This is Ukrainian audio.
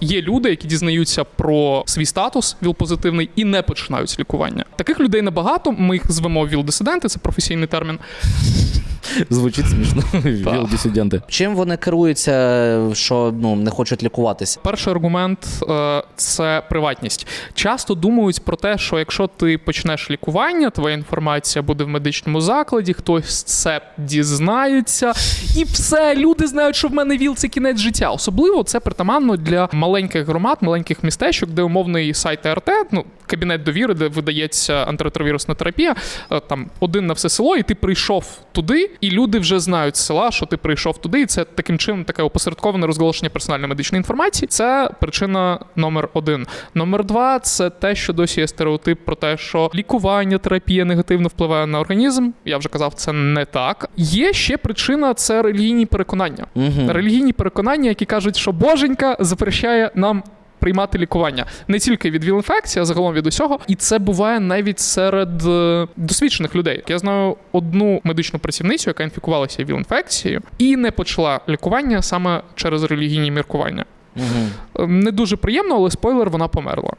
Є люди, які дізнаються про свій статус ВІЛ-позитивний і не починають лікування. Таких людей небагато. Ми їх звемо ВІЛ-дисиденти, це професійний термін. Звучить смішно. Віл-дисиденти. Чим вони керуються, що ну не хочуть лікуватися? Перший аргумент е, це приватність. Часто думають про те, що якщо ти почнеш лікування, твоя інформація буде в медичному закладі, хтось це дізнається, і все, люди знають, що в мене ВІЛ це кінець життя. Особливо це притаманно для маленьких громад, маленьких містечок, де умовний сайт РТ, ну кабінет довіри, де видається антиретровірусна терапія, е, там один на все село, і ти прийшов туди, і люди вже знають з села, що ти прийшов туди, і це таким чином таке опосередковане розголошення персональної медичної інформації. Це причина номер один. Номер два це те, що досі є стереотип про те, що лікування, терапія негативно впливає на організм. Я вже казав, це не так. Є ще причина це релігійні переконання. Угу. Релігійні переконання, які кажуть, що боженька запрещає нам. Приймати лікування не тільки від віл-інфекції, а загалом від усього, і це буває навіть серед е, досвідчених людей. Я знаю одну медичну працівницю, яка інфікувалася віл-інфекцією і не почала лікування саме через релігійні міркування. Угу. Не дуже приємно, але спойлер, вона померла.